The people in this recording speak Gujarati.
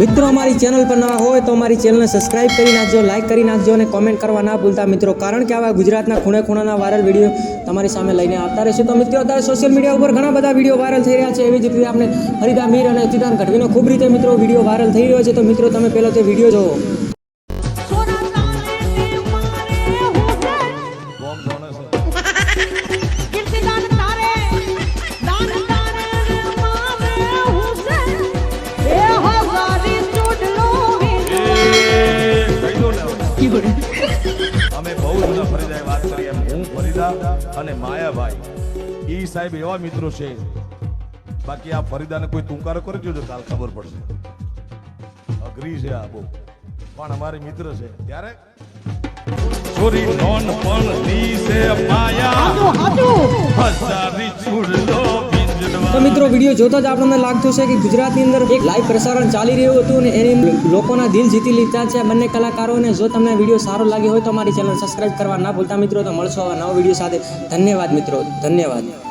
મિત્રો અમારી ચેનલ પર નવા હોય તો અમારી ચેનલને સબસ્ક્રાઇબ કરી નાખજો લાઇક કરી નાખજો અને કોમેન્ટ કરવા ના ભૂલતા મિત્રો. કારણ કે આવા ગુજરાતના ખૂણે ખૂણાના વાયરલ વીડિયો તમારી સામે લઈને આવતા રહેશે. તો મિત્રો અત્યારે સોશિયલ મીડિયા ઉપર ઘણા બધા વીડિયો વાયરલ થઈ રહ્યા છે. એવી જ રીતે આપણે હરિદા મીર અને ચિતાન ગઢવીનો ખૂબ રીતે મિત્રો વીડિયો વાયરલ થઈ રહ્યો છે. તો મિત્રો તમે પહેલો તે વીડિયો જોવો અમે બહુ જુદા ફરીદાએ વાત કરી એમ. હું ફરીદા અને માયાભાઈ. એ સાહેબ એવા મિત્રો છે. બાકી આ ફરીદાને કોઈ તુંકારો કરી જોજો કાલ ખબર પડશે. અઘરી છે આ બહુ. પણ અમારી મિત્ર છે. ત્યારે છોરી નોન પણ ની છે માયા હજારી ચૂડલો તો મિત્રો, વીડિયો જોતા જ આપણને લાગતું છે કે ગુજરાતની અંદર એક લાઈવ પ્રસારણ ચાલી રહ્યું હતું અને એની લોકોના દિલ જીતી લીધા છે બંને કલાકારોને. જો તમને વીડિયો સારો લાગ્યો હોય તો અમારી ચેનલ સબસ્ક્રાઇબ કરવા ના ભૂલતા મિત્રો. તો મળશો આવા નવા વીડિયો સાથે. ધન્યવાદ મિત્રો, ધન્યવાદ.